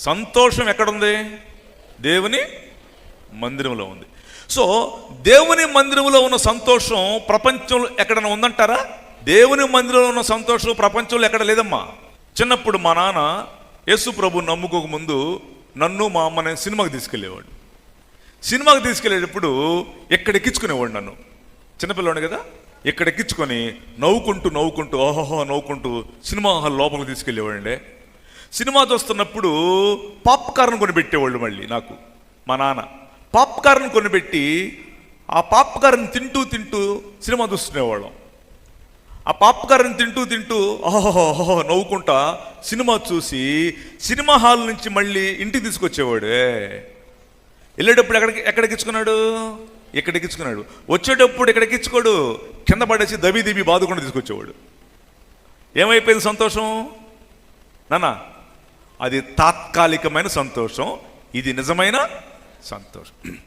సంతోషం ఎక్కడుంది? దేవుని మందిరంలో ఉంది. సో దేవుని మందిరంలో ఉన్న సంతోషం ప్రపంచంలో ఎక్కడైనా ఉందంటారా? దేవుని మందిరంలో ఉన్న సంతోషం ప్రపంచంలో ఎక్కడ లేదమ్మా. చిన్నప్పుడు మా నాన్న యేసు ప్రభు నమ్ముకోక ముందు నన్ను మా అమ్మని సినిమాకి తీసుకెళ్ళేవాడు. సినిమాకి తీసుకెళ్ళేటప్పుడు ఎక్కడ ఎక్కించుకునేవాడు నన్ను. చిన్నపిల్లవాడు కదా? ఇక్కడ ఎక్కించుకొని నవ్వుకుంటూ నవ్వుకుంటూ ఓహోహో నవ్వుకుంటూ సినిమా హాల్ లోపలికి తీసుకెళ్ళేవాడండి. సినిమా చూస్తున్నప్పుడు పాప్కార్న్ కొనిపెట్టేవాళ్ళు మళ్ళీ నాకు మా నాన్న. పాప్కార్న్ కొనిపెట్టి ఆ పాప్కార్న్ తింటూ తింటూ సినిమా చూసుకునేవాళ్ళం ఆ పాప్కార్న్ తింటూ తింటూ ఓహో నవ్వుకుంటా సినిమా చూసి సినిమా హాల్ నుంచి మళ్ళీ ఇంటికి తీసుకొచ్చేవాడు. వెళ్ళేటప్పుడు ఎక్కడికి ఎక్కడికి ఇచ్చుకున్నాడు? ఎక్కడికి ఇచ్చుకున్నాడు? వచ్చేటప్పుడు ఎక్కడికి ఇచ్చుకోడు? కింద పడేసి దబి దిబి బాదుకుండా తీసుకొచ్చేవాడు. ఏమైపోయింది సంతోషం? నాన్న అది తాత్కాలికమైన సంతోషం. ఇది నిజమైన సంతోషం.